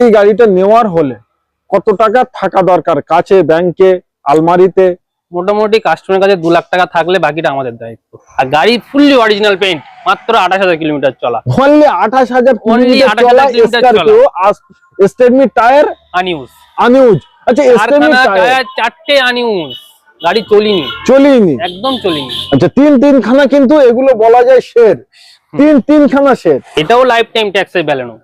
এই গাড়িটা নেওয়ার হলে কত টাকা থাকা দরকার? কাছে ব্যাংকে আলমারিতে? মোটামুটি কাস্টমারের কাছে দু লাখ টাকা থাকলে বাকিটা আমাদের দায়িত্ব। আর গাড়ি ফুললি অরিজিনাল পেইন্ট মাত্র আঠাশ হাজার কিলোমিটার চলা। অনলি আঠাশ হাজার কিলোমিটার 28,000 চলা। কিলোমিটার স্করপিও স্টেডমি টায়ার আনইউজ আনইউজ আচ্ছা স্টেডমি টায়ার টায়ার চারটে আনইউজ গাড়ি চলিনি। চলিনি। একদম চলিনি। আচ্ছা তিন তিন খানা কিন্তু এগুলো বলা যায় তিন তিন খানা শের এটাও লাইফ টাইম ট্যাক্সের ব্যালেনো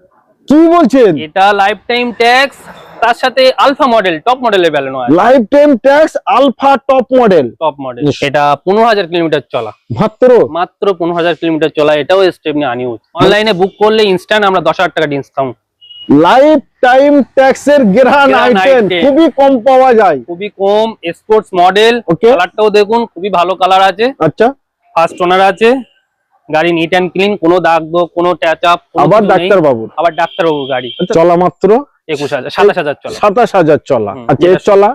কি বলছেন? এটা লাইফ টাইম ট্যাক্স তার সাথে আলফা মডেল টপ মডেলের ব্যালেনো আছে life time tax alpha top model top model এটা পনেরো হাজার কিলোমিটার চলা। মাত্র? মাত্র পনেরো হাজার কিলোমিটার চলা এটাও স্টেপ স্টেপনি আনইউজ অনলাইনে বুক করলে ইনস্ট্যান্ট আমরা দশ হাজার টাকা ডিসকাউন্ট লাইফ টাইম ট্যাক্স এর গ্রান আইটেম খুবই কম পাওয়া যায়। খুবই কম স্পোর্টস মডেল কালারটাও দেখুন খুবই ভালো কালার আছে। আচ্ছা। ফার্স্ট ওনার আছে। গাড়ি নিট অ্যান্ড ক্লিন কোনো দাগ কোনো ট্যাচ আপ আবার ডাক্তার বাবুর আবার ডাক্তার বাবুর গাড়ি চলা মাত্র? একুশ হাজার সাতাশ হাজার চলা। সাতাশ হাজার চলা। আচ্ছা এর চলা?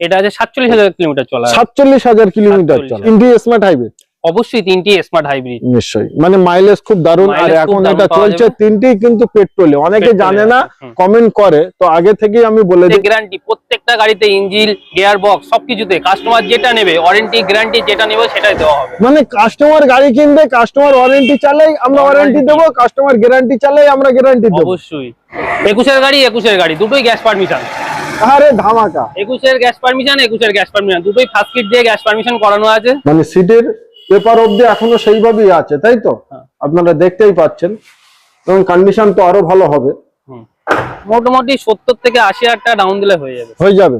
এটা আছে সাতচল্লিশ হাজার কিলোমিটার চলা। সাতচল্লিশ হাজার কিলোমিটার চলা। ইন্ডিয়া স্মার্ট হাইওয়ে অবশ্যই তিনটি স্মার্ট হাইব্রিড নিশ্চয়ই। মানে মাইলেজ খুব দারুণ আর এখন এটা চলছে তিনটি কিন্তু পেট্রোলে অনেকে জানে না কমেন্ট করে। তো আগে থেকেই আমি বলে দিই। গ্যারান্টি প্রত্যেকটা গাড়িতে ইঞ্জিন গিয়ার বক্স সবকিছুতে। কাস্টমার যেটা নেবে ওয়ারেন্টি গ্যারান্টি যেটা নেবে সেটাই দেওয়া হবে। মানে কাস্টমার গাড়ি কিনবে কাস্টমার ওয়ারেন্টি চালাই আমরা ওয়ারেন্টি দেবো কাস্টমার গ্যারান্টি চালাই আমরা গ্যারান্টি দেবো। অবশ্যই। একুশের গাড়ি একুশের গাড়ি দুটোই গ্যাস পারমিশন আরে ধামাকা। একুশের গ্যাস পারমিশন একুশের গ্যাস পারমিশন দুটোই ফার্স্ট কিট দিয়ে গ্যাস পারমিশন করানো আছে। মানে সিটের পেপার অবধি এখনও সেইভাবেই আছে তাই তো? হ্যাঁ। আপনারা দেখতেই পাচ্ছেন। এবং কন্ডিশন তো আরও ভালো হবে। মোটামুটি সত্তর থেকে আশি হাজার টাকা ডাউন দিলে হয়ে যাবে। হয়ে যাবে।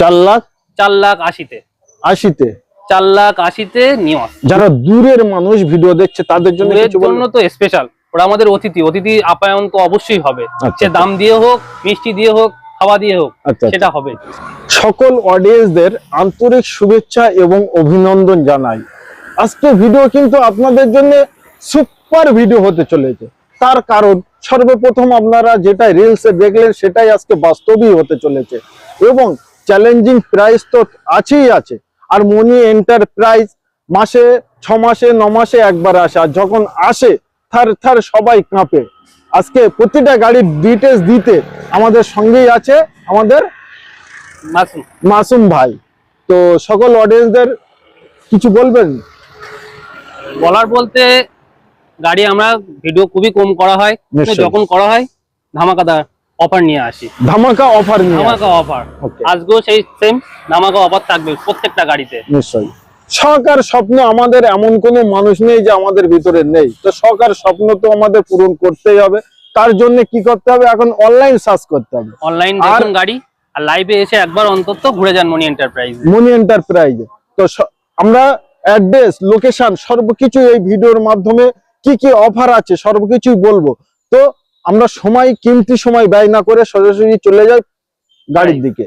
চার লাখ? চার লাখ আশিতে। আশিতে? চার লাখ আশিতে নিয়স যারা দূরের মানুষ ভিডিও দেখছে তাদের জন্য জন্য তো স্পেশাল ওরা আমাদের অতিথি। অতিথি আপ্যায়ন তো অবশ্যই হবে। আচ্ছা। সে দাম দিয়ে হোক মিষ্টি দিয়ে হোক খাওয়া দিয়ে হোক আচ্ছা আচ্ছা। সেটা হবে। সকল অডিয়েন্সদের আন্তরিক শুভেচ্ছা এবং অভিনন্দন জানাই। আজকে ভিডিও কিন্তু আপনাদের জন্য সুপার ভিডিও হতে চলেছে। তার কারণ সর্বপ্রথম আপনারা যেটা রিলসে দেখলেন সেটাই আজকে বাস্তবই হতে চলেছে। এবং চ্যালেঞ্জিং প্রাইস তো আছেই আছে। আর মনি এন্টারপ্রাইজ মাসে ছ মাসে ন মাসে একবার আসে। আর যখন আসে থার থার সবাই কাঁপে। আজকে প্রতিটা গাড়ির ডিটেলস দিতে আমাদের সঙ্গেই আছে আমাদের মাসুম। মাসুম ভাই। তো সকল অডিয়েন্সদের কিছু বলবেন? বলার বলতে গাড়ি আমরা ভিডিও খুবই কম করা হয়। যখন করা হয় ধামাকাদার অফার নিয়ে আসি। ধামাকা অফার নিয়ে ধামাকা অফার. আজকেও সেই সেম ধামাকা অফার থাকবে প্রত্যেকটা গাড়িতে। নিশ্চয়ই। সরকার স্বপ্ন আমাদের এমন কোনো মানুষ নেই যে আমাদের ভিতরে নেই। তো সরকার স্বপ্ন তো আমাদের পূরণ করতেই হবে। তার জন্য কি করতে হবে? এখন অনলাইন সার্চ করতে হবে। অনলাইন দেখুন গাড়ি আর লাইভে এসে একবার অন্তত ঘুরে যান মনি এন্টারপ্রাইজ মনি এন্টারপ্রাইজ তো আমরা অ্যাড্রেস লোকেশন সর্বকিছু এই ভিডিওর মাধ্যমে কি কি অফার আছে সর্বকিছুই বলব। তো আমরা সময় কিমতি সময় ব্যয় না করে সরাসরি চলে যাই গাড়ির দিকে।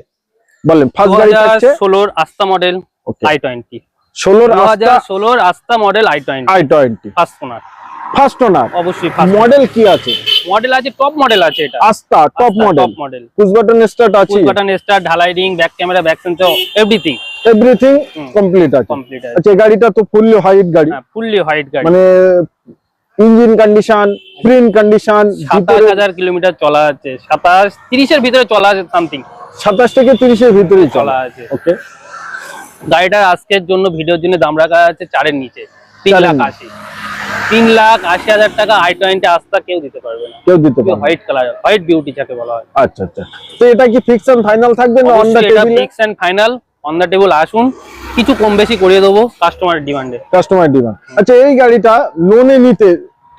বলেন ফার্স্ট গাড়ি থাকছে? ষোলোর আস্তা মডেল ওকে আই টোয়েন্টি ষোলোর দু হাজার Asta Asta model i twenty i twenty first owner first owner অবশ্যই ফার্স্ট মডেল কি আছে? মডেল আছে টপ মডেল আছে এটা। Asta top model top model push button start আছে। ফুল বাটন স্টার্ট ঢালাই ring back camera back sensor everything everything complete আছে। আচ্ছা গাড়িটা তো ফুললি হাইট গাড়ি। হ্যাঁ ফুললি হোয়াইট গাড়ি। মানে ইঞ্জিন কন্ডিশন প্রিন্ট কন্ডিশন সাতাশ হাজার কিলোমিটার চলা আছে। সাতাশ তিরিশের ভিতরে চলা আছে সামথিং সাতাশ থেকে তিরিশের ভিতরে চলা। আছে। ওকে গাড়িটার আজকের জন্য ভিডিওর জন্য দাম রাখা আছে চারের নিচে। তিন চারের লাখ নিচে। আশি। তিন লাখ আশি হাজার টাকা আই টোয়েন্টি আস্তা কেউ দিতে পারবে না। কেউ দিতে পারবে হোয়াইট কালার হোয়াইট বিউটি যাকে বলা হয়। আচ্ছা আচ্ছা। তো এটা কি ফিক্স এন্ড ফাইনাল থাকবে না অন দা এটা fix and final on the table আসুন কিছু কম বেশি করিয়ে দেবো কাস্টমারের ডিমান্ডে কাস্টমার ডিমান্ড আচ্ছা এই গাড়িটা লোনে নিতে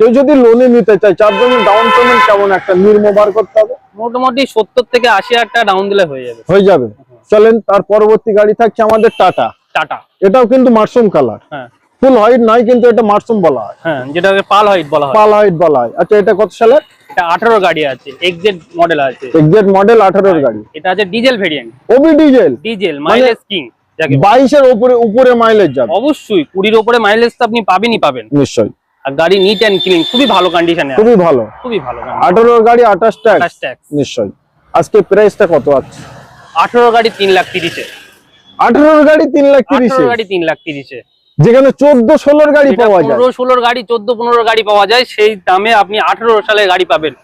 কেউ যদি লোনে নিতে চায় চার জন্য ডাউন পেমেন্ট কেমন? একটা নির্মো বার করতে হবে। মোটামুটি সত্তর থেকে আশি হাজার টাকা ডাউন দিলে হয়ে যাবে। হয়ে যাবে। চলেন তার পরবর্তী গাড়ি থাকছে আমাদের টাটা টাটা এটাও কিন্তু মার্সুম কালার হ্যাঁ। ফুল হোয়াইট নয় কিন্তু এটা মার্সুম বলা হয়। হ্যাঁ যেটাকে পাল হোয়াইট বলা হয়। পাল হোয়াইট বলা হয়। আচ্ছা এটা কত সালের? এটা গাড়ি আছে এক্সেড মডেল আছে। এক্সেট মডেল আঠারোর গাড়ি। এটা আছে ডিজেল ভেরিয়েন্ট ওবি ডিজেল ডিজেল মাইলেজ কিং বাইশের উপরে উপরে মাইলেজ যাবে। অবশ্যই কুড়ির ওপরে মাইলেজ তো আপনি পাবেনই পাবেন। নিশ্চয়ই। আর গাড়ি নিট অ্যান্ড ক্লিন খুবই ভালো কন্ডিশনে খুবই ভালো। খুবই ভালো আঠারোর গাড়ি আঠাশ ট্যাক্স নিশ্চয়ই। আজকে প্রাইসটা কত আছে? আঠারো গাড়ি তিন লাখ তিরিশে। আঠারোর গাড়ি তিন লাখ তিরিশে। গাড়ি তিন লাখ তিরিশে। যেখানে চোদ্দ ষোলোর গাড়ি পাওয়া যায়। পনেরো ষোলোর গাড়ি চোদ্দ পনেরো গাড়ি পাওয়া যায় সেই দামে আপনি আঠারো সালে গাড়ি পাবেন।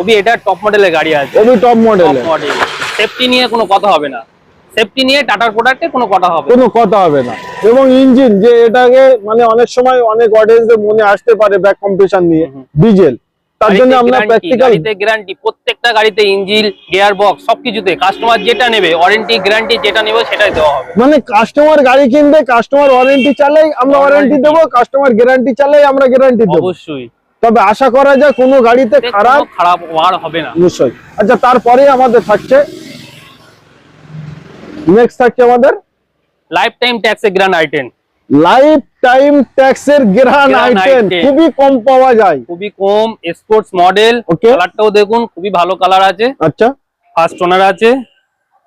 ওবি এটা টপ মডেলের গাড়ি আছে। ওবি টপ মডেল মডেল সেফটি নিয়ে কোনো কথা হবে না। সেফটি নিয়ে টাটার প্রোডাক্টে কোনো কথা হবে কোনো কথা হবে না। এবং ইঞ্জিন যে এটাকে মানে অনেক সময় অনেক অডিয়েন্সদের মনে আসতে পারে ব্যাক কম্পিটিশন নিয়ে। ডিজেল তার জন্য আমরা প্র্যাকটিক্যাল গাড়িতে গ্যারান্টি প্রত্যেকটা গাড়িতে ইঞ্জিন গিয়ার বক্স সবকিছুতে কাস্টমার যেটা নেবে ওয়ারেন্টি গ্যারান্টি যেটা নেবে সেটাই দেওয়া হবে। মানে কাস্টমার গাড়ি কিনবে কাস্টমার ওয়ারেন্টি চালাই আমরা ওয়ারেন্টি দেবো কাস্টমার গ্যারান্টি চালাই আমরা গ্যারান্টি দেবো। অবশ্যই। তবে আশা করা যায় কোনো গাড়িতে খারাপ খারাপ ওয়ার হবে না। নিশ্চয়ই। আচ্ছা তারপরে আমাদের থাকছে নেক্সট থাকছে আমাদের লাইফ টাইম ট্যাক্স ট্যাক্সে grand i ten life time ট্যাক্সের গ্রান আইটেম খুবই কম পাওয়া যায়। খুবই কম স্পোর্টস মডেল কালারটাও দেখুন খুবই ভালো কালার আছে। আচ্ছা। ফার্স্ট ওনার আছে।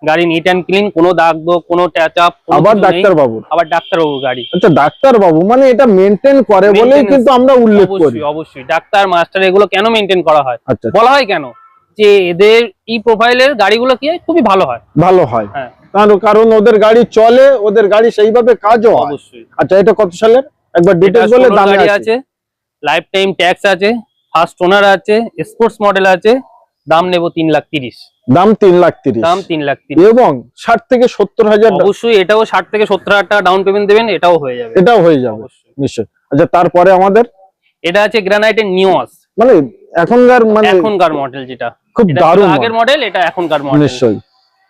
গাড়ি নিট অ্যান্ড ক্লিন কোনো দাগ কোনো ট্যাচ আপ আবার ডাক্তার বাবুর আবার ডাক্তারবাবুর গাড়ি। আচ্ছা ডাক্তার বাবু মানে এটা মেনটেন করে বলেই কিন্তু আমরা উল্লেখ করি। অবশ্যই ডাক্তার মাস্টার এগুলো কেন মেনটেন করা হয়? আচ্ছা। বলা হয় কেন? যে এদের ই প্রোফাইলের গাড়িগুলো কি হয়? খুবই ভালো হয়। ভালো হয়। হ্যাঁ। কারণ কারণ ওদের গাড়ি চলে ওদের গাড়ি সেইভাবে কাজও হয়। অবশ্যই। আচ্ছা এটা কত সালের? একবার এটা ডিটেলস বলে 16 দামে আছে লাইফ টাইম ট্যাক্স আছে ফার্স্ট ওনার আছে স্পোর্টস মডেল আছে দাম নেব তিন লাখ তিরিশ। দাম তিন লাখ তিরিশ। দাম তিন লাখ তিরিশ। এবং ষাট থেকে সত্তর হাজার অবশ্যই এটাও ষাট থেকে সত্তর হাজার টাকা ডাউন পেমেন্ট দেবেন এটাও হয়ে যাবে। এটাও হয়ে যাবে নিশ্চয় আচ্ছা তারপরে আমাদের? এটা আছে গ্রানাইটের নিউস মানে এখনকার মানে এখনকার মডেল যেটা। খুব দারুণ আগের মডেল এটা এখনকার মডেল নিশ্চয়ই।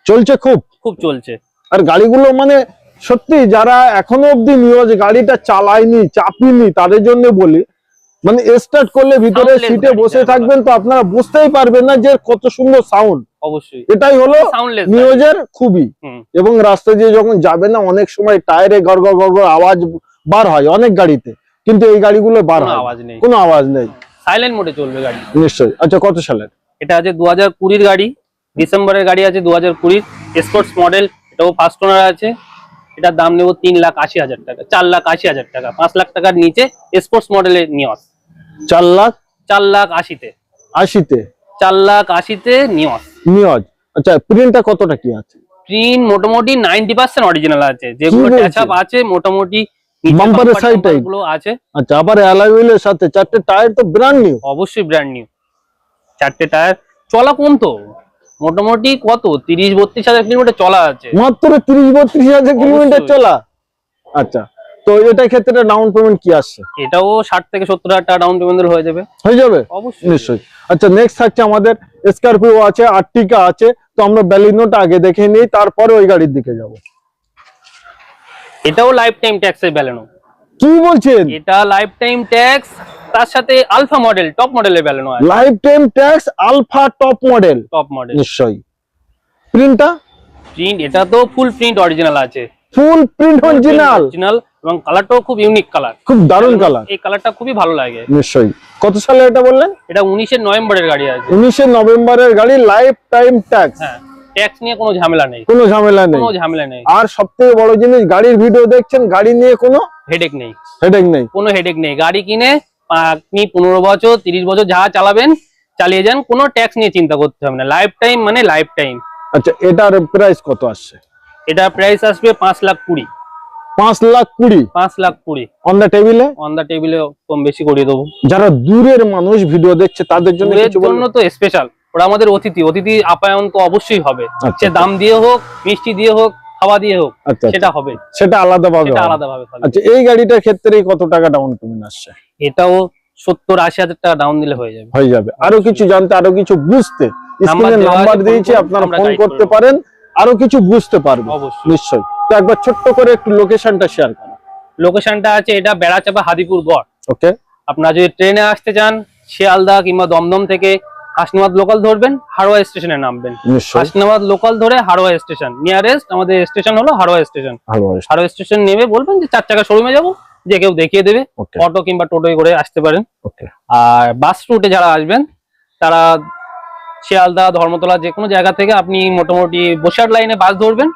চলছে খুব। খুব চলছে। আর গাড়িগুলো মানে সত্যি যারা এখনও অব্দি নিউজ গাড়িটা চালায়নি চাপিনি তাদের জন্য বলি মানে স্টার্ট করলে ভিতরে সিটে বসে থাকবেন তো আপনারা বুঝতেই পারবেন না যে কত সুন্দর সাউন্ড অবশ্যই। এটাই হলো নিউজের খুবই। এবং রাস্তা দিয়ে যখন যাবে না অনেক সময় টায়ারে গড় গড় আওয়াজ বার হয় অনেক গাড়িতে। কিন্তু এই গাড়িগুলো বার হয় কোনো আওয়াজ নেই। সাইলেন্ট মোডে চলবে গাড়ি। নিশ্চয়ই। আচ্ছা কত সালের? এটা আছে দু হাজার কুড়ির গাড়ি ডিসেম্বরের গাড়ি আছে দু হাজার কুড়ির স্পোর্টস মডেল এটাও ফার্স্ট ওনার আছে। এটার দাম নেব তিন লাখ আশি হাজার টাকা চার লাখ আশি হাজার টাকা পাঁচ লাখ টাকার নিচে স্পোর্টস মডেলের নিয়স চার লাখ চার লাখ আশিতে। আশিতে? চার লাখ আশিতে নিয়স নিউজ আচ্ছা প্রিন্টটা কতটা কি আছে? প্রিন্ট মোটামুটি নাইনটি পার্সেন্ট অরিজিনাল আছে। যেগুলো বলছেন? ট্যাচ আপ আছে মোটামুটি আছে। আচ্ছা আবার অ্যালয় হুইলের সাথে চারটে টায়ার তো ব্র্যান্ড নিউ অবশ্যই ব্র্যান্ড নিউ চারটে টায়ার। চলা কম তো। মোটামুটি কত? তিরিশ বত্রিশ হাজার কিলোমিটার চলা আছে। মাত্র তিরিশ বত্রিশ হাজার কিলোমিটার চলা? আচ্ছা। তো এটা ক্ষেত্রে ডাউন পেমেন্ট কি আসছে? এটাও ষাট থেকে সত্তর হাজার টাকা ডাউন পেমেন্ট হয়ে যাবে। হয়ে যাবে? অবশ্যই। নিশ্চয়ই। আচ্ছা নেক্সট থাকছে আমাদের স্করপিও আছে আর্টিকা আছে। তো আমরা ব্যালিনোটা আগে দেখে নিই তারপরে ওই গাড়ির দিকে যাব। এটাও লাইফ টাইম ট্যাক্সের ব্যালেনো কি বলছেন? এটা লাইফ টাইম ট্যাক্স তার সাথে আলফা মডেল টপ মডেলের ব্যালেনো আছে life time tax alpha top model top model নিশ্চয়ই। প্রিন্টটা প্রিন্ট এটা তো ফুল প্রিন্ট অরিজিনাল আছে। ফুল প্রিন্ট অরিজিনাল অরিজিনাল এবং কালারটাও খুব ইউনিক কালার খুব দারুণ কালার এই কালারটা খুবই ভালো লাগে। নিশ্চয়ই। কত সালে এটা বললেন? এটা উনিশের নভেম্বরের গাড়ি আছে। উনিশে নভেম্বরের গাড়ি লাইফ টাইম ট্যাক্স হ্যাঁ ট্যাক্স নিয়ে কোনো ঝামেলা নেই। কোনো ঝামেলা নেই। কোনো ঝামেলা নেই। আর সব থেকে বড় জিনিস গাড়ির ভিডিও দেখছেন গাড়ি নিয়ে কোনো হেডেক নেই। হেডেক নেই। কোনো হেডেক নেই। গাড়ি কিনে আপনি পনেরো বছর তিরিশ বছর যা চালাবেন চালিয়ে যান কোনো ট্যাক্স নিয়ে চিন্তা করতে হবে না। লাইফ টাইম মানে লাইফ টাইম আচ্ছা এটার প্রাইস কত আসছে? এটা প্রাইস আসবে পাঁচ লাখ কুড়ি। পাঁচ লাখ কুড়ি? পাঁচ লাখ কুড়ি। অন দ্য টেবিলে অন দা টেবিলে কম বেশি করিয়ে দেবো। যারা দূরের মানুষ ভিডিও দেখছে তাদের জন্য জন্য তো স্পেশাল ওরা আমাদের অতিথি। অতিথি আপ্যায়ন তো অবশ্যই হবে। আচ্ছা, সে দাম দিয়ে হোক মিষ্টি দিয়ে হোক খাওয়া দিয়ে হোক আচ্ছা আচ্ছা। সেটা হবে। সেটা আলাদা ভাবে আলাদা ভাবে আচ্ছা এই গাড়িটার ক্ষেত্রে কত টাকা ডাউন পেমেন্ট আসছে? এটাও সত্তর আশি হাজার টাকা ডাউন দিলে হয়ে যাবে। হয়ে যাবে। আরও কিছু জানতে আরও কিছু বুঝতে স্ক্রিনে নাম্বার দিয়েছি আপনারা ফোন করতে পারেন আরও কিছু বুঝতে পারবেন নিশ্চয়ই। তো একবার ছোট্ট করে একটু লোকেশনটা শেয়ার করুন। লোকেশনটা আছে এটা বেড়াচাপা হাদিপুর গড় ওকে। আপনারা যদি ট্রেনে আসতে চান শিয়ালদা কিংবা দমদম থেকে হাসনাবাদ লোকাল ধরবেন হারোয়া স্টেশনে নামবেন। হাসনাবাদ লোকাল ধরে হারোয়া স্টেশন নিয়ারেস্ট আমাদের স্টেশন হলো হারোয়া স্টেশন হারোয়া স্টেশন নেমে বলবেন যে চার চাকা শোরুমে যাব। যে কেউ দেখিয়ে দেবে অটো কিংবা টোটোয় করে আসতে পারেন। আর বাস রুটে যারা আসবেন তারা শিয়ালদা ধর্মতলা যে কোনো জায়গা থেকে আপনি মোটামুটি বসার লাইনে বাস ধরবেন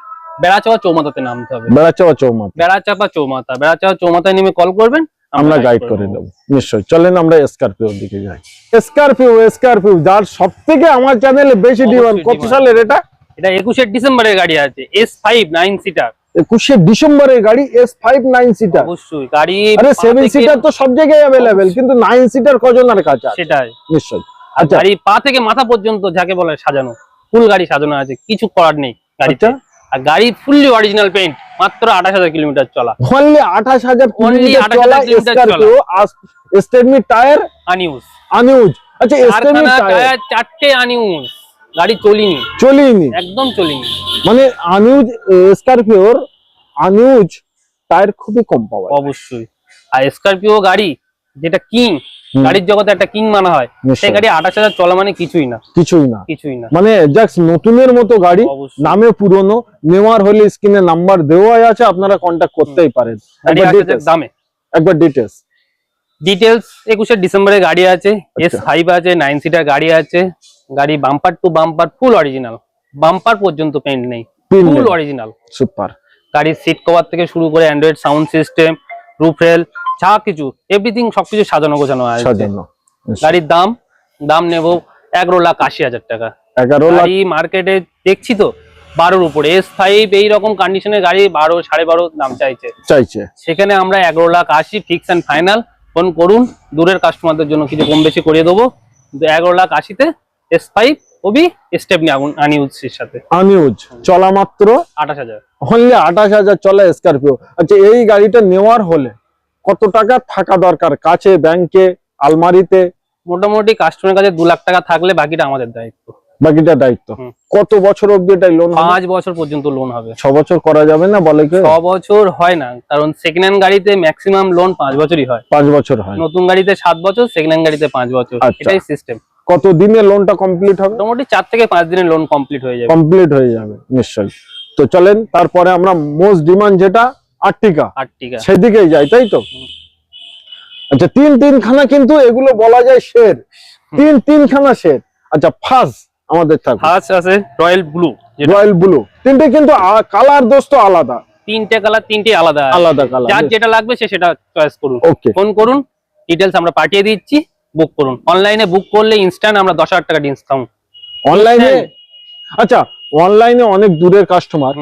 বেড়াচাপা চৌমাথাতে নামতে হবে। বেড়াচাওয়া চৌমাথা। বেড়াচাপা চৌমাথা। বেড়াচাপা চৌমাথায় নেমে কল করবেন আমরা গাইড করে দেবো নিশ্চয়ই। চলেন আমরা স্করপিওর দিকে যাই। স্করপিও স্করপিও যার সব থেকে আমার চ্যানেলে বেশি ডিমান্ড কত সালের এটা? এটা একুশে ডিসেম্বরের গাড়ি আছে এস ফাইভ নাইন সিটার একুশে ডিসেম্বরের গাড়ি এস ফাইভ নাইন সিটার অবশ্যই গাড়ি আরে সেভেন সিটার তো সব জায়গায় অ্যাভেলেবেল কিন্তু নাইন সিটার কজনের কাছে সেটাই। নিশ্চয়ই। আচ্ছা। গাড়ি পা থেকে মাথা পর্যন্ত যাকে বলে সাজানো ফুল গাড়ি সাজানো আছে কিছু করার নেই গাড়িতে। আচ্ছা। আর গাড়ি ফুললি অরিজিনাল পেইন্ট মাত্র আঠাশ হাজার কিলোমিটার চলা। অনলি আঠাশ হাজার স্টেডমি টায়ার আনইউজ আনইউজ আচ্ছা টায়ার চারটে আনইউজ গাড়ি চলিনি। চলিনি? একদম চলিনি। মানে আনইউজ স্করপিওর আনইউজ টায়ার খুবই কম পাওয়া অবশ্যই। আর স্করপিও গাড়ি যেটা কিং গাড়ির জগতে একটা কিং মানা হয় সেই গাড়ি আঠাশ হাজার চলা মানে কিছুই না। কিছুই না। কিছুই না। মানে জাস্ট নতুনের মতো গাড়ি নামে পুরনো নেওয়ার হলে স্ক্রিনে নাম্বার দেওয়াই আছে আপনারা কন্ট্যাক্ট করতেই পারেন। দামে। একবার ডিটেলস ডিটেলস একুশে ডিসেম্বরে গাড়ি আছে এস আচ্ছা। ফাইভ আছে নাইন সিটার গাড়ি আছে। গাড়ি bumper to bumper full original bumper পর্যন্ত পেন্ট নেই। ফুল অরিজিনাল সুপার গাড়ির সিট কভার থেকে শুরু করে অ্যান্ড্রয়েড সাউন্ড সিস্টেম রুফরেল যা কিছু এভরিথিং সবকিছু সাজানো গোছানো আছে। গাড়ির দাম দাম নেব এগারো লাখ আশি হাজার টাকা। এগারো লাখ। গাড়ি মার্কেটে দেখছি তো বারোর উপরে। এস ফাইভ এইরকম কন্ডিশনের গাড়ি বারো সাড়ে বারো দাম চাইছে। চাইছে। সেখানে আমরা এগারো লাখ আশি ফিক্স অ্যান্ড ফাইনাল ফোন করুন দূরের কাস্টমারদের জন্য কিছু কম বেশি করে দেবো। এগারো লাখ আশিতে এস ফাইভ ওবি স্টেপনি আগুন আনিউজের সাথে। চলা মাত্র আঠাশ হাজার। অনলি আঠাশ হাজার চলা স্করপিও আচ্ছা এই গাড়িটা নেওয়ার হলে কত টাকা থাকা দরকার? কাছে ব্যাংকে আলমারিতে? মোটামুটি কাস্টমারের কাছে দু লাখ টাকা থাকলে বাকিটা আমাদের দায়িত্ব। বাকিটা দায়িত্ব। কত বছর অব্দি এটাই লোন পাঁচ বছর পর্যন্ত লোন হবে। ছ বছর করা যাবে না বলে কি? ছ বছর হয় না কারণ সেকেন্ড হ্যান্ড গাড়িতে ম্যাক্সিমাম লোন পাঁচ বছরই হয়। পাঁচ বছর হয়। নতুন গাড়িতে সাত বছর সেকেন্ড হ্যান্ড গাড়িতে পাঁচ বছর। আচ্ছা। এটাই সিস্টেম কত দিনে লোনটা কমপ্লিট হবে? মোটামুটি চার থেকে পাঁচ দিনের লোন কমপ্লিট হয়ে যাবে। কমপ্লিট হয়ে যাবে নিশ্চয়ই। তো চলেন তারপরে আমরা মোস্ট ডিমান্ড যেটা আর্টিকা আট টিকা সেদিকেই যাই তাই তো? আচ্ছা তিন তিনখানা কিন্তু এগুলো বলা যায় শের তিন তিনখানা শের আচ্ছা ফার্স্ট আমাদের থাকবে। ফার্স্ট আছে রয়্যাল ব্লু রয়্যাল ব্লু তিনটে কিন্তু কালার দোস্ত আলাদা। তিনটে কালার তিনটে আলাদা। আলাদা কালার যার যেটা লাগবে সে সেটা চয়েস করুন। ওকে ফোন করুন ডিটেলস আমরা পাঠিয়ে দিচ্ছি। বুক করুন। অনলাইনে বুক করলে ইনস্ট্যান্ট আমরা দশ হাজার টাকা ডিসকাউন্ট অনলাইনে হ্যাঁ। আচ্ছা অনলাইনে অনেক দূরের কাস্টমার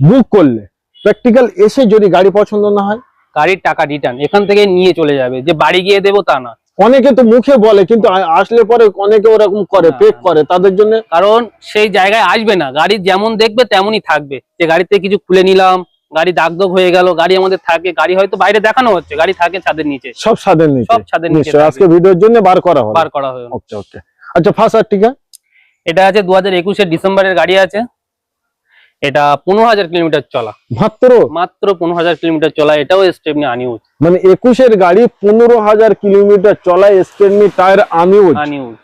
বুক করলে প্র্যাকটিক্যাল এসে যদি গাড়ি পছন্দ না হয়? গাড়ির টাকা রিটার্ন এখান থেকে নিয়ে চলে যাবে। যে বাড়ি গিয়ে দেবো তা না। অনেকে তো মুখে বলে কিন্তু আসলে পরে অনেকে ওরকম করে পেক করে। তাদের জন্য কারণ সেই জায়গায় আসবে না। গাড়ি যেমন দেখবে তেমনই থাকবে। যে গাড়িতে কিছু খুলে নিলাম গাড়ি দাগ দাগ হয়ে গেল গাড়ি আমাদের থাকে গাড়ি হয়তো বাইরে দেখানো হচ্ছে গাড়ি থাকে ছাদের নিচে। সব ছাদের নিচে। সব ছাদের নিচে আজকে ভিডিওর জন্য বার করা হবে বার করা হয়ে ওকে ওকে। আচ্ছা ফার্স্ট আর্টিকা এটা আছে দু হাজার একুশের ডিসেম্বরের গাড়ি আছে। এটা পনেরো হাজার কিলোমিটার চলা। মাত্র? মাত্র পনেরো হাজার কিলোমিটার চলা এটাও স্টেপনি আনিউজ মানে একুশের গাড়ি পনেরো হাজার কিলোমিটার চলায় স্টেনমি টায়ার আনিউজ আনিউজ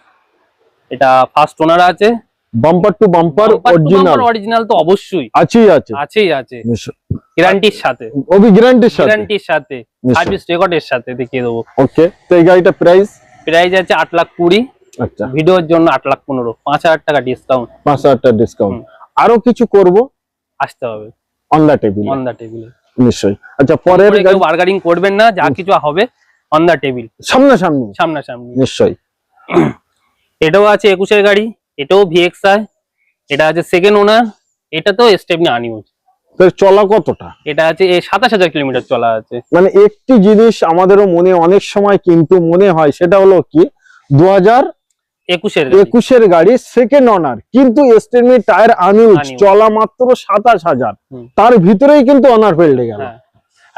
এটা ফার্স্ট ওনার আছে। Bumper to bumper original original তো অবশ্যই। আছেই আছে। আছেই আছে। গ্যারান্টির সাথে। অভি গ্যারান্টির সাথে। গ্যারান্টির সাথে। সার্ভিস রেকর্ডের সাথে দেখিয়ে দেবো। ওকে তো এই গাড়িটা প্রাইস প্রাইস আছে আট লাখ কুড়ি। আচ্ছা। ভিডিওর জন্য আট লাখ পনেরো। পাঁচ হাজার টাকা ডিসকাউন্ট পাঁচ হাজার টাকা ডিসকাউন্ট আরও কিছু করব? আসতে হবে। On the table on the table নিশ্চয়ই। আচ্ছা পরের গাড়ি বার্গারিং করবেন না যা কিছু হবে অন দ্য টেবিল সামনাসামনি। সামনাসামনি। নিশ্চয়ই। এটাও আছে একুশের গাড়ি। এটাও ভিএক্সআই এটা আছে সেকেন্ড ওনার এটা তো স্টেপনি আনিউজ চলা কতটা? এটা আছে সাতাশ হাজার কিলোমিটার চলা আছে। মানে একটি জিনিস আমাদেরও মনে অনেক সময় কিন্তু মনে হয় সেটা হলো কি দু হাজার একুশের একুশের গাড়ি সেকেন্ড অনার কিন্তু এস্টেমি টায়ার আনিউজ চলা মাত্র সাতাশ হাজার। তার ভিতরেই কিন্তু অনার ফেল্ডে গেল। হ্যাঁ।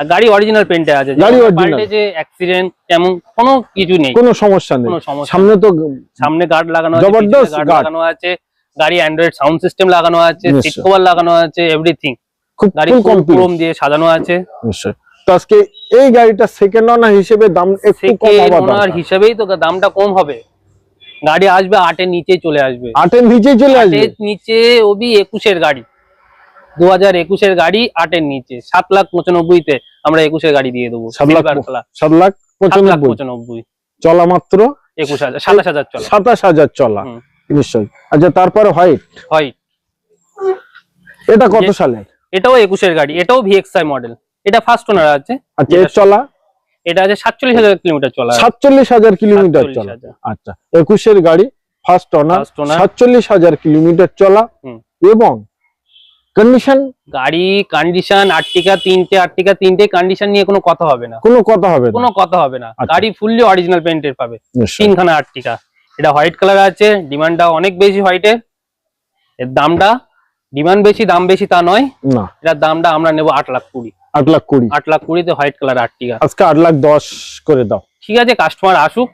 আর গাড়ি অরিজিনাল পেন্টে আছে। গাড়ি। পাল্টে যে অ্যাক্সিডেন্ট তেমন কোনো কিছু নেই। কোনো সমস্যা নেই। সামনে তো সামনে গার্ড লাগানো আছে জবরদস্ত গার্ড লাগানো আছে গাড়ি অ্যান্ড্রয়েড সাউন্ড সিস্টেম লাগানো আছে সিট। কভার লাগানো আছে এভরিথিং খুব গাড়ি ক্রোম দিয়ে সাজানো আছে। নিশ্চয় তো আজকে এই গাড়িটা সেকেন্ড অনার হিসেবে দাম একটু কম সেকেন্ড ওনার হিসেবেই তো দামটা কম হবে। গাড়ি আসবে আটের নিচে চলে আসবে। আটের নিচেই চলে আসবে। নিচে ওবি একুশের গাড়ি। দু হাজার একুশের গাড়ি আটের নিচে সাত লাখ পঁচানব্বইতে আমরা একুশের গাড়ি দিয়ে দেবো সাত লাখ। সাত লাখ পঁচানব্বই। চলা মাত্র একুশ হাজার সাতাশ হাজার চলা। সাতাশ হাজার চলা হুম। নিশ্চয়ই। আচ্ছা তারপরে হোয়াইট হয় এটা কত সালের? এটাও একুশের গাড়ি এটাও ভিএক্সআই মডেল এটা ফার্স্ট ওনার আছে। আচ্ছা এর চলা? এটা আছে সাতচল্লিশ হাজার কিলোমিটার চলা। সাতচল্লিশ হাজার কিলোমিটার চলা। আচ্ছা একুশের গাড়ি ফার্স্ট First সাতচল্লিশ হাজার কিলোমিটার চলা। এবং কন্ডিশন গাড়ি কন্ডিশন আর্টিকা তিনটে আর্টিকা তিনটে কন্ডিশন নিয়ে কোনো কথা হবে না। কোনো কথা হবে কোনো কথা হবে না। আচ্ছা। গাড়ি ফুললি অরিজিনাল পেন্টের পাবে। তিনখানা আর্টিকা এটা হোয়াইট কালার আছে ডিমান্ডটা অনেক বেশি হোয়াইটের এর। দামটা ডিমান্ড বেশি দাম বেশি তা নয়। না। এটার দামটা আমরা নেব আট লাখ কুড়ি। আট লাখ কুড়ি। আট লাখ কুড়িতে হোয়াইট কালার আটটিকা। আজকে আট লাখ দশ করে দাও। ঠিক আছে কাস্টমার আসুক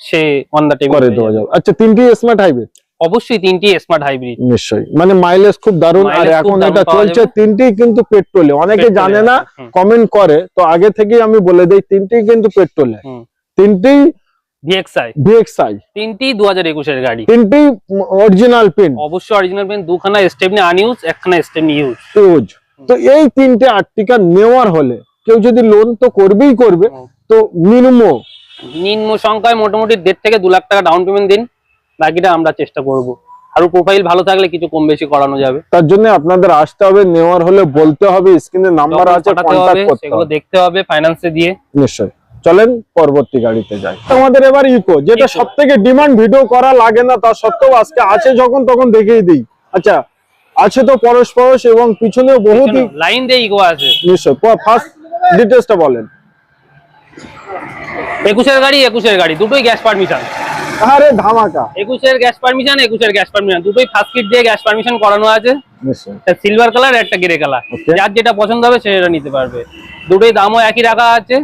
সে অন দা টেবিল করে দেওয়া যাবে। আচ্ছা তিনটি স্মার্ট হাইব্রিড অবশ্যই তিনটি স্মার্ট হাইব্রিড নিশ্চয়ই। মানে মাইলেজ খুব দারুণ। আর এখন এটা চলছে তিনটি কিন্তু পেট্রোলে অনেকে জানে না কমেন্ট করে। তো আগে থেকেই আমি বলে দেই তিনটি কিন্তু পেট্রোলে। তিনটি ভিএক্সআই ভিএক্সআই গাড়ি। তিনটি অরিজিনাল পিন অবশ্যই অরিজিনাল পেন দুখানা স্টেপনি আনইউজ একখানা স্টেপনি ইউজ ইউজ তো এই তিনটে আর্টিকা নেওয়ার হলে কেউ যদি লোন তো করবেই করবে তো নিম্ন সংখ্যায় মোটামুটি দেড় থেকে দু লাখ টাকা ডাউন পেমেন্ট দিন। বাকিটা আমরা চেষ্টা করব। আর প্রোফাইল ভালো থাকলে কিছু কম বেশি করানো যাবে। তার জন্য আপনাদের আসতে হবে নেওয়ার হলে বলতে হবে স্ক্রিনে নাম্বার আছে হবে করতে সেগুলো দেখতে হবে ফাইন্যান্সে দিয়ে। নিশ্চয়ই। চলেন পরবর্তী গাড়িতে যাই। আমাদের এবার ইকো যেটা Eco। সব থেকে ডিমান্ড ভিডিও করা লাগে না তা সত্ত্বেও আজকে আছে যখন তখন দেখিয়ে দিই। আচ্ছা আছে তো পরশ পরশ এবং পিছনে বহুত লাইন দিয়ে ইগো আছে। নিশ্চয় ফার্স্ট ডিটেলসটা বলেন। একুশের গাড়ি একুশের গাড়ি দুটোই গ্যাস পারমিশন আরে ধামাকা। একুশের গ্যাস পারমিশন একুশের গ্যাস পারমিশন দুটোই ফার্স্ট কিট দিয়ে গ্যাস পারমিশন করানো আছে। একটা সিলভার কালার একটা গ্রে কালার যার যেটা পছন্দ হবে সেটা নিতে পারবে। দুটোই দামও একই রাখা আছে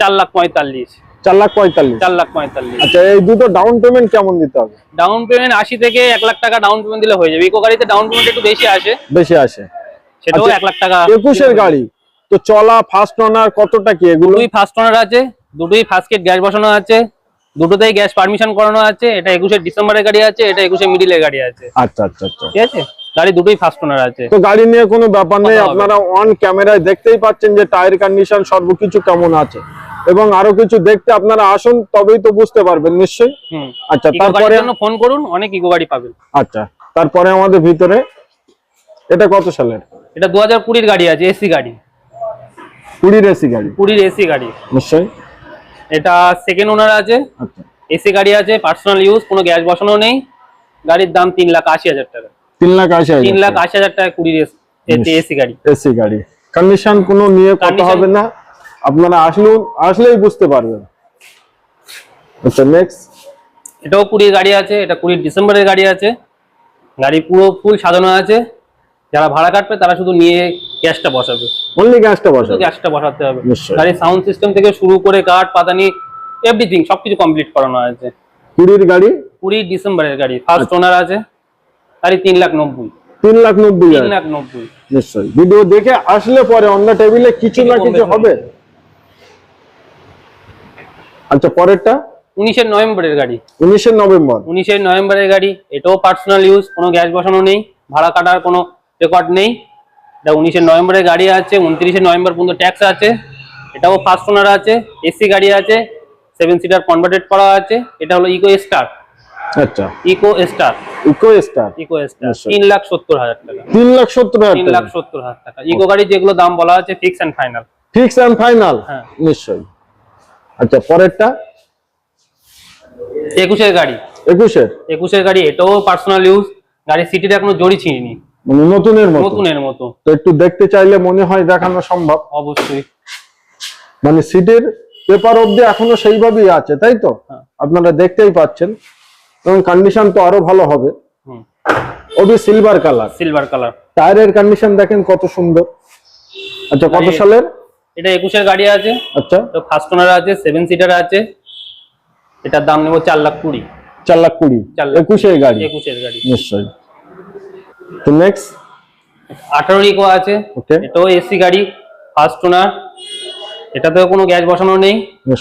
চার লাখ পঁয়তাল্লিশ। চার লাখ পঁয়তাল্লিশ। চার লাখ পঁয়তাল্লিশ। আচ্ছা এই দুটো ডাউন পেমেন্ট কেমন দিতে হবে? ডাউন পেমেন্ট আশি থেকে এক লাখ টাকা ডাউন পেমেন্ট দিলে হয়ে যাবে। ইকো গাড়িতে ডাউন পেমেন্ট একটু বেশি আসে। বেশি আসে। সেটাও আচ্ছা, এক লাখ টাকা একুশের গাড়ি তো চলা ফার্স্ট ওনার কতটা কি এগুলো? দুটোই ফার্স্ট ওনার আছে দুটোই ফার্স্ট কিট গ্যাস বসানো আছে। দুটোতেই গ্যাস পারমিশন করানো আছে এটা একুশে ডিসেম্বরের গাড়ি আছে এটা একুশে মিডিলের গাড়ি আছে। আচ্ছা আচ্ছা আচ্ছা। ঠিক আছে? গাড়ি দুটোই ফার্স্ট ওনার আছে। তো গাড়ি নিয়ে কোনো ব্যাপার নেই আপনারা অন ক্যামেরায় দেখতেই পাচ্ছেন যে টায়ার কন্ডিশন সর্বকিছু কেমন আছে। এবং আরও কিছু দেখতে আপনারা আসুন তবেই তো বুঝতে পারবেন নিশ্চয়ই? আচ্ছা তারপরে? ফোন করুন অনেক গাড়ি পাবেন। আচ্ছা তারপরে আমাদের ভিতরে এটা কত সালের? এটা দু হাজার কুড়ির গাড়ি আছে এসি গাড়ি। কুড়ির এসি গাড়ি। কুড়ির এসি গাড়ি। নিশ্চয়ই? এটা সেকেন্ড ওনার আছে আচ্ছা। এসি গাড়ি আছে পার্সোনাল ইউজ কোনো গ্যাস বসানো নেই। গাড়ির দাম তিন লাখ আশি হাজার টাকা। তিন লাখ আশি তিন লাখ আশি হাজার টাকা কুড়ির এসি গাড়ি। এসি গাড়ি। কন্ডিশন কোনো নিয়ে কথা হবে না। আপনারা আসলেও আসলেই বুঝতে পারবেন। আচ্ছা নেক্সট এটাও কুড়ির গাড়ি আছে এটা কুড়ির ডিসেম্বরের গাড়ি আছে। গাড়ি পুরো ফুল সাজানো আছে। যারা ভাড়া কাটবে তারা শুধু নিয়ে গ্যাসটা বসাবে। অনলি গ্যাসটা বসাবে। গ্যাসটা বসাতে হবে। গাড়ির সাউন্ড সিস্টেম থেকে শুরু করে কাঠ পাতানি এভরিথিং সবকিছু কমপ্লিট করানো আছে। কুড়ির গাড়ি? কুড়ি ডিসেম্বরের গাড়ি ফার্স্ট ওনার আছে। গাড়ি তিন লাখ নব্বই। তিন লাখ নব্বই তিন লাখ নব্বই। নিশ্চয়ই। ভিডিও দেখে আসলে পরে অন্য টেবিলে কিছু না কিছু হবে? আচ্ছা পরেরটা? উনিশের নভেম্বরের গাড়ি। উনিশে নভেম্বর। উনিশের নভেম্বরের গাড়ি এটাও পার্সোনাল ইউজ কোনো গ্যাস বসানো নেই ভাড়া কাটার কোনো রেকর্ড নেই। এটা উনিশে নভেম্বরের গাড়ি আছে উনত্রিশে নভেম্বর পর্যন্ত ট্যাক্স আছে এটাও ফার্স্ট ওনার আছে এসি গাড়ি আছে সেভেন সিটার কনভার্টেড করা আছে এটা হলো ইকো স্টার আচ্ছা। Eco star eco star eco star তিন লাখ সত্তর হাজার টাকা। তিন লাখ সত্তর হাজার তিন লাখ সত্তর হাজার টাকা। ইকো গাড়ি যেগুলো দাম বলা আছে fix and final fix and final হ্যাঁ। নিশ্চয়ই। আচ্ছা পরেরটা? একুশের গাড়ি। একুশের? একুশের গাড়ি এটাও পার্সোনাল ইউজ গাড়ির সিটিটা এখনও জড়ি ছিঁড়িনি। মানে নতুনের মতো। নতুনের মতো। তো একটু দেখতে চাইলে মনে হয় দেখানো সম্ভব। অবশ্যই। মানে সিটের পেপার অবধি এখনও সেইভাবেই আছে তাই তো? হ্যাঁ। আপনারা দেখতেই পাচ্ছেন। এবং কন্ডিশন তো আরও ভালো হবে। ওবি সিলভার কালার সিলভার কালার টায়ারের কন্ডিশন দেখেন কত সুন্দর। আচ্ছা কত সালের? এটা একুশের গাড়ি আছে। আচ্ছা। তো ফার্স্ট ওনার আছে সেভেন সিটার আছে। এটার দাম নেব চার লাখ কুড়ি। চার লাখ কুড়ি। চার লাখ একুশের গাড়ি। একুশের গাড়ি। নিশ্চয়ই। তো নেক্সট আঠারো ইকো আছে। ওকে এটাও এসি গাড়ি ফার্স্ট ওনার এটাতেও কোনো গ্যাস বসানো নেই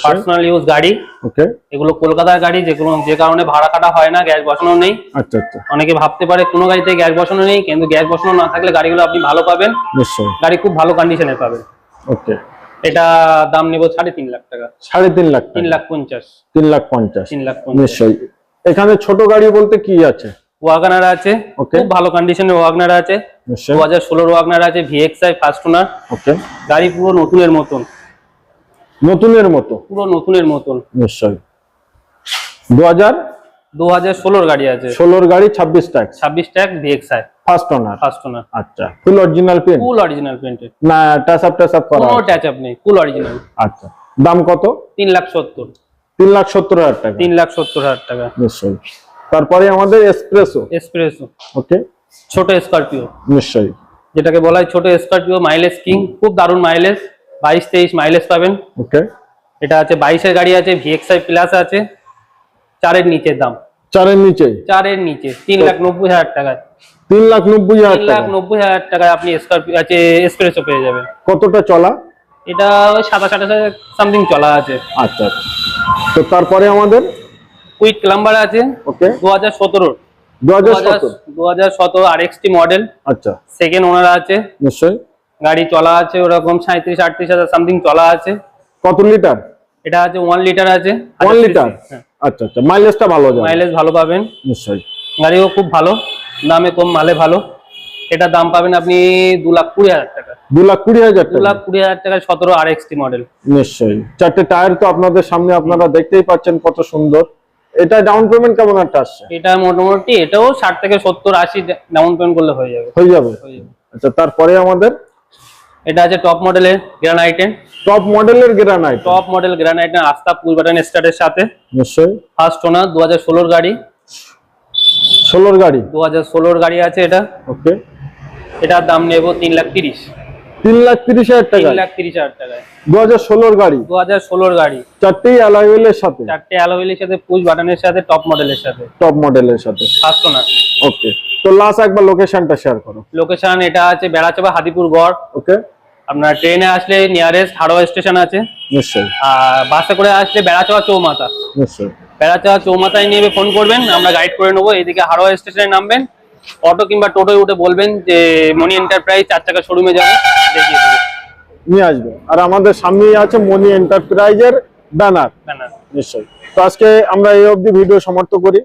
পার্সোনাল ইউজ গাড়ি। ওকে এগুলো কলকাতার গাড়ি যেগুলো যে কারণে ভাড়া কাটা হয় না গ্যাস বসানো নেই। আচ্ছা আচ্ছা। অনেকে ভাবতে পারে কোনো গাড়িতে গ্যাস বসানো নেই কিন্তু গ্যাস বসানো না থাকলে গাড়িগুলো আপনি ভালো পাবেন। নিশ্চয়ই। গাড়ি খুব ভালো কন্ডিশনে পাবেন। ওকে এটা দাম নেব সাড়ে তিন লাখ টাকা। সাড়ে তিন লাখ তিন। লাখ পঞ্চাশ। তিন লাখ পঞ্চাশ। তিন লাখ নিশ্চয়ই। এখানে ছোট গাড়ি বলতে কি আছে? ওয়াগনার আছে. খুব ভালো কন্ডিশনে ওয়াগনার আছে। দু হাজার ষোলোর ওয়াগনার আছে ভিএক্সআই ফার্স্ট ওনার। ওকে গাড়ি পুরো নতুনের মতন। নতুনের মতো? পুরো নতুনের মতন। নিশ্চয়ই দু হাজার? দু হাজার ষোলোর গাড়ি আছে। ষোলোর গাড়ি ছাব্বিশ ট্যাক্স ছাব্বিশ tax VXI. First owner first owner আচ্ছা। Full original paint full original painted না টাচ আপ টাচ আপ করা কোনো? ট্যাচ আপ নেই ফুল অরিজিনাল আচ্ছা। দাম কত? তিন লাখ সত্তর। তিন লাখ সত্তর হাজার টাকা। তিন লাখ সত্তর হাজার টাকা। নিশ্চয়ই তারপরে আমাদের এসপ্রেসো এসপ্রেসো ওকে? ছোট স্করপিও নিশ্চয়ই। যেটাকে বলা হয় ছোট স্করপিও মাইলেজ কিং খুব দারুণ মাইলেজ বাইশ তেইশ মাইলেজ পাবেন। ওকে। এটা আছে বাইশের গাড়ি আছে ভিএক্সআই প্লাস আছে। চারের নিচের দাম। চারের নিচে চারের নিচে তিন লাখ নব্বই হাজার টাকায়। তিন লাখ নব্বই হাজার লাখ নব্বই হাজার টাকায় আপনি স্করপিও আছে এসপ্রেসো পেয়ে যাবেন। কতটা চলা? এটা ওই সাতাশ আঠাশ সামথিং চলা আছে। আচ্ছা আচ্ছা। তো তারপরে আমাদের কুইক ক্লাম্বার আছে ওকে দু হাজার সতেরোর দু হাজার সতেরো সতেরো আর এক্সটি মডেল আচ্ছা। সেকেন্ড ওনার আছে। নিশ্চয়ই। গাড়ি চলা আছে ওরকম সাঁত্রিশ আটত্রিশ হাজার সামথিং চলা আছে। কত লিটার? এটা আছে ওয়ান লিটার আছে। ওয়ান লিটার আচ্ছা আচ্ছা। মাইলেজটা ভালো যাবে। মাইলেজ ভালো পাবেন। নিশ্চয়ই। গাড়িও খুব ভালো। দামে কম মালে ভালো। এটা দাম পাবেন আপনি দু লাখ কুড়ি হাজার টাকা। দু লাখ কুড়ি হাজার দু টাকা লাখ কুড়ি হাজার টাকা সতেরো আর এক্সটি মডেল নিশ্চয়ই। চারটে টায়ার তো আপনাদের সামনে আপনারা দেখতেই পাচ্ছেন কত সুন্দর। এটা ডাউন পেমেন্ট কেমন একটা আসছে? এটা মোটামুটি এটাও ষাট থেকে সত্তর আশি ডাউন পেমেন্ট করলে হয়ে যাবে। হয়ে যাবে। আচ্ছা তারপরে আমাদের? এটা আছে টপ মডেলের গ্রানাইটেন টপ মডেলের grand i ten top model grand i ten Asta pull button স্টার্টের সাথে। নিশ্চয়ই। ফার্স্ট ওনার দু হাজার ষোলোর গাড়ি। ষোলোর গাড়ি? দু হাজার ষোলোর গাড়ি আছে এটা। ওকে এটার দাম নেব তিন লাখ তিরিশ। তিন লাখ তিরিশ হাজার টাকা লাখ তিরিশ হাজার টাকায়। দু হাজার ষোলোর গাড়ি। দু হাজার ষোলোর গাড়ি। চারটেই অ্যালাইভেলের সাথে। চারটে অ্যালোয়েলের সাথে পুশ বাটনের সাথে টপ মডেলের সাথে। টপ মডেলের সাথে। First owner okay. তো লাস্ট একবার লোকেশনটা শেয়ার করো। লোকেশন এটা আছে বেড়াচাপা হাতিপুর গড় ওকে। আপনার ট্রেনে আসলে নিয়ারেস্ট হাড়োয়া স্টেশন আছে। নিশ্চয়ই। আর বাসে করে আসলে বেড়াচাপা চৌমাথা। নিশ্চয়ই। বেড়াচাপা চৌমাথায় নেবে ফোন করবেন আমরা গাইড করে নেব। এদিকে হাড়োয়া স্টেশনে নামবেন। অটো কিংবা টোটোয় উঠে বলবেন যে মনি এন্টারপ্রাইজ চার চাকা শোরুমে যাবে দেখিয়ে দেবে। নিয়ে আসবে। আর আমাদের সামনেই আছে মনি এন্টারপ্রাইজের ব্যানার। ব্যানার। নিশ্চয়ই। তো আজকে আমরা এই অবধি ভিডিও সমর্থ করি।